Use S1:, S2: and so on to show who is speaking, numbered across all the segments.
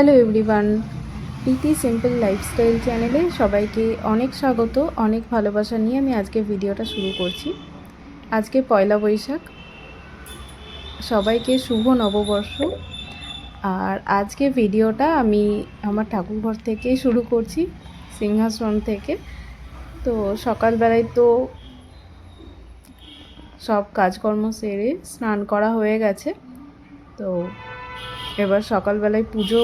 S1: Hello everyone Preeti simple lifestyle চ্যানেলে সবাইকে অনেক স্বাগত, অনেক ভালোবাসা নিয়ে আমি আজকে ভিডিওটা শুরু করছি। আজকে পয়লা বৈশাখ। সবাইকে শুভ নববর্ষ। আর আজকে ভিডিওটা আমি আমার ঠাকুরঘর থেকে শুরু করছি, সিংহাসন থেকে। তো সকালবেলায় তো সব কাজকর্ম সেরে স্নান করা হয়ে গেছে। তো এবার সকালবেলায় পুজো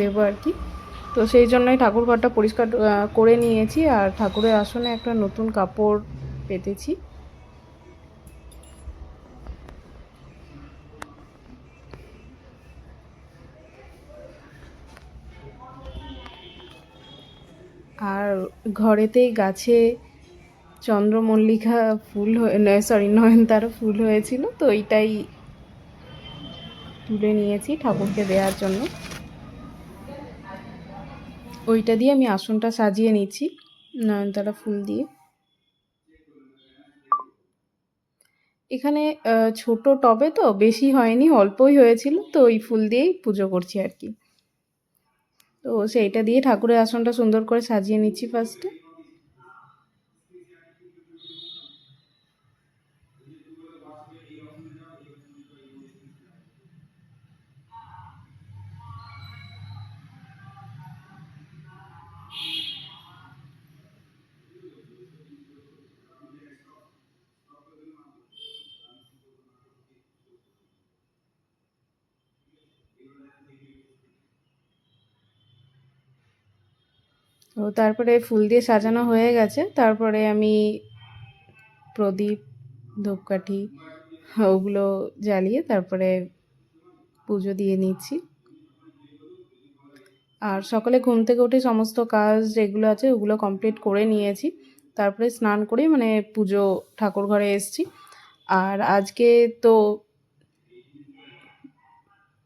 S1: দেবো আর কি। তো সেই জন্যই ঠাকুর ঘরটা পরিষ্কার করে নিয়েছি আর ঠাকুরের আসনে একটা নতুন কাপড় পেতেছি। আর ঘরেতেই গাছে চন্দ্রমল্লিকা ফুল হয়ে সরি নয়নতারা ফুল হয়েছিল, তো এইটাই তুলে নিয়েছি ঠাকুরকে দেওয়ার জন্য। ওইটা দিয়ে আমি আসনটা সাজিয়ে নিচ্ছি, নয়নতারা ফুল দিয়ে। এখানে ছোট টবে তো বেশি হয়নি, অল্পই হয়েছিল, তো ওই ফুল দিয়েই পুজো করছি আর কি। তো সেইটা দিয়ে ঠাকুরের আসনটা সুন্দর করে সাজিয়ে নিচ্ছি ফার্স্টে তো তারপরে ফুল দিয়ে সাজানো হয়ে গেছে। তারপরে আমি প্রদীপ, ধূপকাঠি ওগুলো জ্বালিয়ে তারপরে পুজো দিয়ে নিচ্ছি। আর সকালে ঘুম থেকে উঠে সমস্ত কাজ যেগুলো আছে ওগুলো কমপ্লিট করে নিয়েছি। তারপরে স্নান করে মানে পুজো ঠাকুর ঘরে এসেছি। আর আজকে তো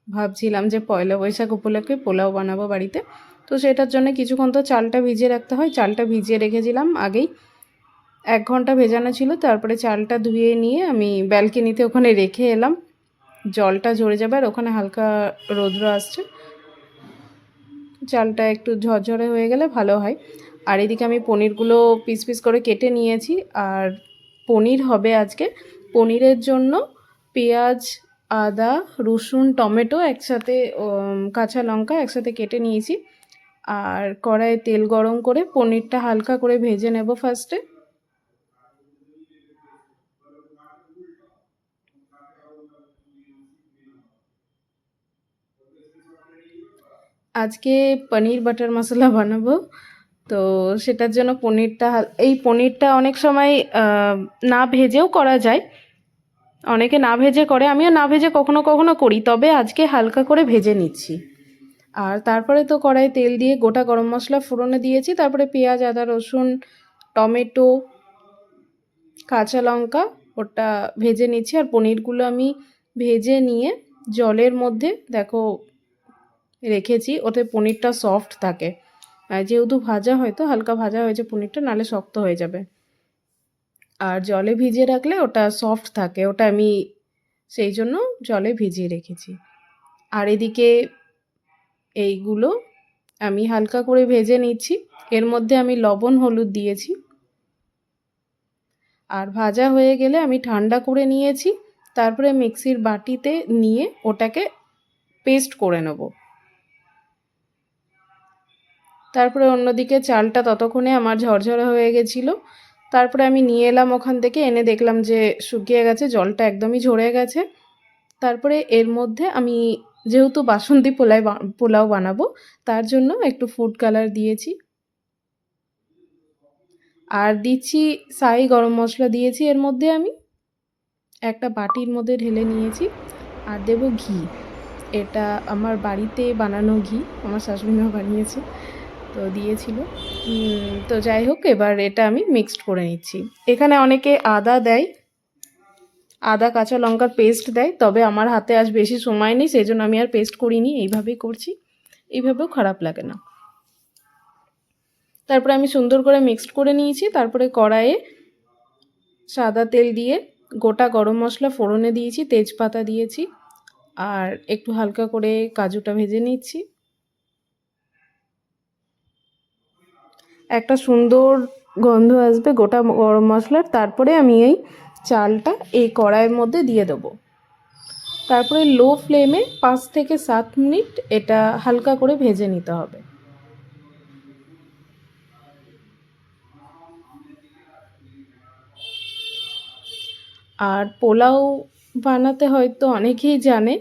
S1: ভাবছিলাম যে পয়লা বৈশাখ উপলক্ষে পোলাও বানাবো বাড়িতে। তো সেটার জন্য কিছুক্ষণ তো চালটা ভিজিয়ে রাখতে হয়। চালটা ভিজিয়ে রেখেছিলাম আগেই। এক ঘণ্টা ভেজানো ছিল, তারপরে চালটা ধুয়ে নিয়ে আমি ব্যালকনিতে ওখানে রেখে এলাম। জলটা ঝরে যাবে আর ওখানে হালকা রৌদ্র আসছে। চালটা একটু ঝরঝরে হয়ে গেলে ভালো হয়। আর এদিকে আমি পনিরগুলো পিস পিস করে কেটে নিয়েছি। আর পনির হবে আজকে। পনিরের জন্য পেঁয়াজ, আদা, রসুন, টমেটো একসাথে কাঁচা লঙ্কা একসাথে কেটে নিয়েছি। আর কড়াইয়ে তেল গরম করে পনিরটা হালকা করে ভেজে নেব ফার্স্টে আজকে পনির বাটার মশলা বানাবো। তো সেটার জন্য পনিরটা এই পনিরটা অনেক সময় না ভেজেও করা যায়। অনেকে না ভেজে করে, আমিও না ভেজে কখনো কখনো করি, তবে আজকে হালকা করে ভেজে নিচ্ছি। আর তারপরে তো কড়াই তেল দিয়ে গোটা গরম মশলা ফোড়নে দিয়েছি। তারপরে পেঁয়াজ, আদা, রসুন, টমেটো, কাঁচা লঙ্কা, ওটা ভেজে নিচ্ছি। আর পনিরগুলো আমি ভেজে নিয়ে জলের মধ্যে দেখো রেখেছি, ওতে পনিরটা সফট থাকে। যেহেতু ভাজা হয়তো হালকা ভাজা হয়েছে পনিরটা নালে শক্ত হয়ে যাবে। আর জলে ভিজিয়ে রাখলে ওটা সফট থাকে, ওটা আমি সেই জন্য জলে ভিজিয়ে রেখেছি। আর এদিকে এইগুলো আমি হালকা করে ভেজে নিচ্ছি। এর মধ্যে আমি লবণ, হলুদ দিয়েছি। আর ভাজা হয়ে গেলে আমি ঠান্ডা করে নিয়েছি। তারপরে মিক্সির বাটিতে নিয়ে ওটাকে পেস্ট করে নেব। তারপরে অন্যদিকে চালটা ততক্ষণে আমার ঝরঝরে হয়ে গেছিল। তারপরে আমি নিয়ে এলাম ওখান থেকে, এনে দেখলাম যে শুকিয়ে গেছে, জলটা একদমই ঝরে গেছে। তারপরে এর মধ্যে আমি যেহেতু বাসন্তী পোলাই পোলাও বানাবো, তার জন্য একটু ফুড কালার দিয়েছি। আর দিচ্ছি সাই গরম মশলা দিয়েছি, এর মধ্যে আমি একটা বাটির মধ্যে ঢেলে নিয়েছি আর দেব ঘি। এটা আমার বাড়িতে বানানো ঘি, আমার শাশুড়ি মা বানিয়েছে, তো দিয়েছিল। তো যাই হোক, এবার এটা আমি মিক্সড করে নিচ্ছি। এখানে অনেকে আদা দেয় আদা, কাঁচা লঙ্কার পেস্ট দেয়, তবে আমার হাতে আজ বেশি সময় নেই সেই জন্য আমি আর পেস্ট করিনি, এইভাবেই করছি। এইভাবেও খারাপ লাগে না। তারপরে আমি সুন্দর করে মিক্সড করে নিয়েছি, তারপরে কড়াইয়ে সাদা তেল দিয়ে গোটা গরম মশলা ফোড়নে দিয়েছি, তেজপাতা দিয়েছি, আর একটু হালকা করে কাজুটা ভেজে নিচ্ছি। একটা সুন্দর গন্ধ আসবে গোটা গরম মশলার, তারপরে আমি এই চালটা এই কড়াইয়ের মধ্যে দিয়ে দেবো। তারপরে লো ফ্লেমে পাঁচ থেকে সাত মিনিট এটা হালকা করে ভেজে নিতে হবে। আর পোলাও বানাতে হয়তো অনেকেই জানে,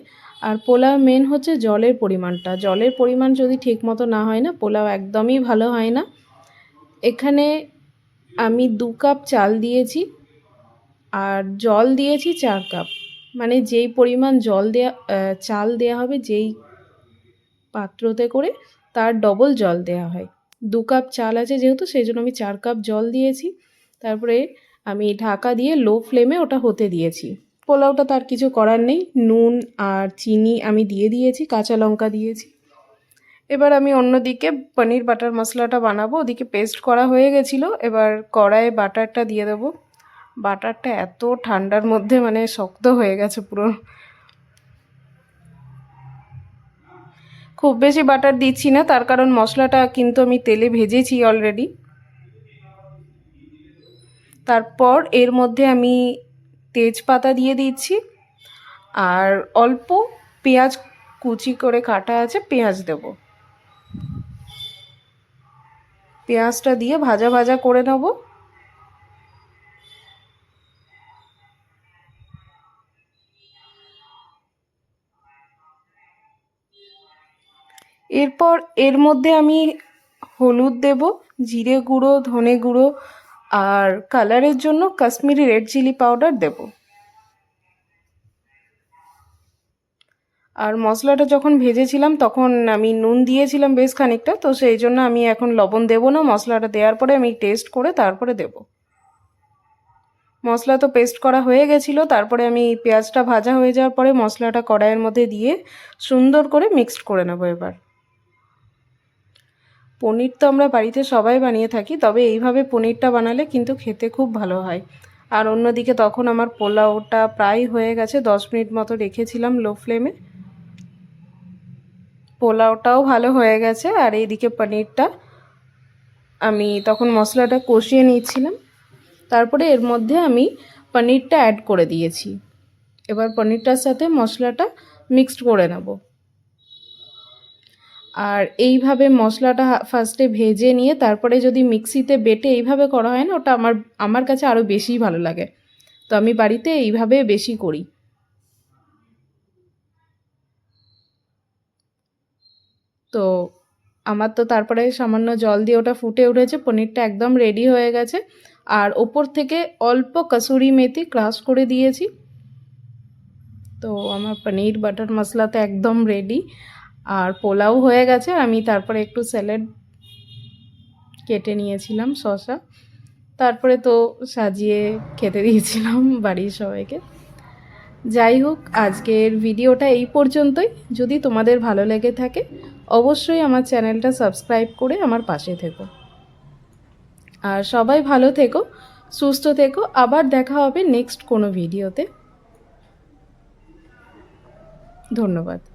S1: আর পোলাও মেন হচ্ছে জলের পরিমাণটা। জলের পরিমাণ যদি ঠিক মতো না হয় না, পোলাও একদমই ভালো হয় না। এখানে আমি দু কাপ চাল দিয়েছি। আর জল দিয়েছি চার কাপ। মানে যেই পরিমাণ জল দেয়া চাল দেয়া হবে যেই পাত্রতে করে তার ডবল জল দেয়া হয়। দু কাপ চাল আছে যেহেতু সেই জন্য আমি চার কাপ জল দিয়েছি। তারপরে আমি ঢাকা দিয়ে লো ফ্লেমে ওটা হতে দিয়েছি। পোলাওটা তার কিছু করার নেই। নুন আর চিনি আমি দিয়ে দিয়েছি, কাঁচা লঙ্কা দিয়েছি। এবার আমি অন্যদিকে পনির বাটার মশলাটা বানাবো। ওদিকে পেস্ট করা হয়ে গেছিল। এবার কড়াইয়ে বাটারটা দিয়ে দেবো। বাটারটা এত ঠান্ডার মধ্যে মানে শক্ত হয়ে গেছে পুরো। খুব বেশি বাটার দিচ্ছি না, তার কারণ মশলাটা কিন্তু আমি তেলে ভেজেছি অলরেডি তারপর এর মধ্যে আমি তেজপাতা দিয়ে দিচ্ছি, আর অল্প পেঁয়াজ কুচি করে কাটা আছে, পেঁয়াজ দেব। পেঁয়াজটা দিয়ে ভাজা ভাজা করে নেব। এরপর এর মধ্যে আমি হলুদ দেব, জিরে গুঁড়ো, ধনে গুঁড়ো আর কালারের জন্য কাশ্মীরি রেড চিলি পাউডার দেব। আর মশলাটা যখন ভেজেছিলাম তখন আমি নুন দিয়েছিলাম বেশ খানিকটা, তো সেই জন্য আমি এখন লবণ দেবো না। মশলাটা দেওয়ার পরে আমি টেস্ট করে তারপরে দেব। মশলা তো পেস্ট করা হয়ে গেছিল, তারপরে আমি পেঁয়াজটা ভাজা হয়ে যাওয়ার পরে মশলাটা কড়াইয়ের মধ্যে দিয়ে সুন্দর করে মিক্সড করে নেব এবার। পনির তো আমরা বাড়িতে সবাই বানিয়ে থাকি, তবে এইভাবে পনিরটা বানালে কিন্তু খেতে খুব ভালো হয়। আর অন্যদিকে তখন আমার পোলাওটা প্রায় হয়ে গেছে, দশ মিনিট মতো রেখেছিলাম লো ফ্লেমে। পোলাওটাও ভালো হয়ে গেছে, আর এইদিকে পনিরটা আমি তখন মশলাটা কষিয়ে নিয়েছিলাম। তারপরে এর মধ্যে আমি পনিরটা অ্যাড করে দিয়েছি। এবার পনিরটার সাথে মশলাটা মিক্সড করে নেব। আর এইভাবে মশলাটা ফার্স্টে ভেজে নিয়ে তারপরে যদি মিক্সিতে বেটে এইভাবে করা হয় না, ওটা আমার আমার কাছে আরও বেশিই ভালো লাগে। তো আমি বাড়িতে এইভাবে বেশি করি। তো আমার তো তারপরে সামান্য জল দিয়ে ওটা ফুটে উঠেছে, পনিরটা একদম রেডি হয়ে গেছে। আর ওপর থেকে অল্প কসুরি মেথি ক্রাশ করে দিয়েছি। তো আমার পনির বাটার মশলা তো একদম রেডি আর পোলাও হয়ে গেছে, আমি তারপরে একটু স্যালাড কেটে নিয়েছিলাম শশা তারপরে তো সাজিয়ে খেতে দিয়েছিলাম বাড়ির সবাইকে। যাই হোক, আজকের ভিডিওটা এই পর্যন্তই। যদি তোমাদের ভালো লেগে থাকে, অবশ্যই আমার চ্যানেলটা সাবস্ক্রাইব করে আমার পাশে থেকো। আর সবাই ভালো থেকো, সুস্থ থেকো। আবার দেখা হবে নেক্সট কোনো ভিডিওতে। ধন্যবাদ।